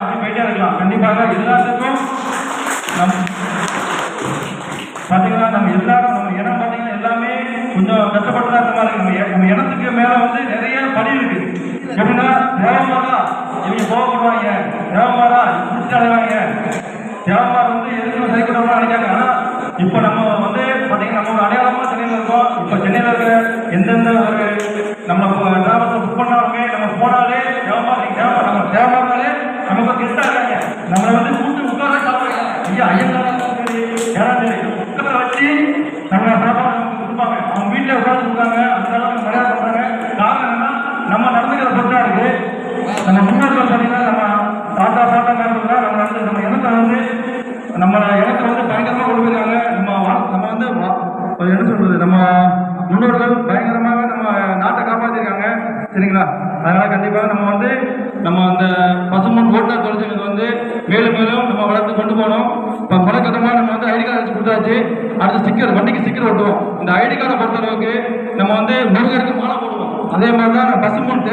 போயிட்டே இருக்கலாம். கண்டிப்பாக எல்லாத்துக்கும் நம் பார்த்தீங்கன்னா நம்ம எல்லாரும் நம்ம இனம் பார்த்தீங்கன்னா எல்லாமே கொஞ்சம் கஷ்டப்பட்டு தான் இருக்க. மாதிரி இருக்கு நம்ம நம்ம இனத்துக்கு மேலே வந்து நிறைய படி இருக்கு. எப்படின்னா தேவமாரா இவங்க கோவப்படுவாங்க தேவமாரா பிடிச்சி அடைவாங்க தேவமார் வந்து எதுக்கும் சரிக்கூடலாம் நினைக்காங்க. ஆனால் இப்போ நம்ம வந்து பார்த்தீங்கன்னா நம்ம ஒரு அடையாளமாக சென்னையில் இருக்கோம். இப்போ சென்னையில் இருக்கிற எந்தெந்த ஒரு நம்ம டிராவல்ஸை புக் பண்ணாலுமே நம்ம போனாலே நீங்கள் தேவமார் நம்ம தேவமார்னாலே சாப்பிடுறாங்க ஐயா ஐயங்காரா சரி யாராவது உட்கார வச்சு நம்ம சாப்பாடு கொடுப்பாங்க. அவங்க வீட்டில் உட்காந்து கொடுத்தாங்க அந்த அளவுக்கு மரியாதை பண்ணுறாங்க காரணம் என்னன்னா நம்ம நடந்துக்கிற பொறுத்தா இருக்கு. நம்ம முன்னோர்கள் பார்த்தீங்கன்னா நம்ம தாத்தா தாத்தா காலத்துல நம்ம வந்து நம்ம இனத்தை வந்து நம்ம இனத்தை வந்து பயங்கரமாக கொண்டு நம்ம வா- நம்ம வந்து வா- அது என்ன சொல்றது நம்ம முன்னோர்கள் பயங்கரமாக நம்ம நாட்டை காப்பாற்றிருக்காங்க சரிங்களா? அதனால கண்டிப்பாக நம்ம வந்து நம்ம அந்த பசுமன் ஓட்டை தொழிற்சங்கத்தை வந்து மேலும் மேலும் நம்ம வளர்த்து கொண்டு போகணும் இப்போ முதற்கட்டமாக நம்ம வந்து ஐடி கார்டு வச்சு கொடுத்தாச்சு. அடுத்து ஸ்டிக்கர் வண்டிக்கு ஸ்டிக்கர் ஒட்டுவோம். இந்த ஐடி கார்டை பொறுத்தளவுக்கு நம்ம வந்து முருகருக்கு மாலை போடுவோம். அதே மாதிரி தான் பசுமன்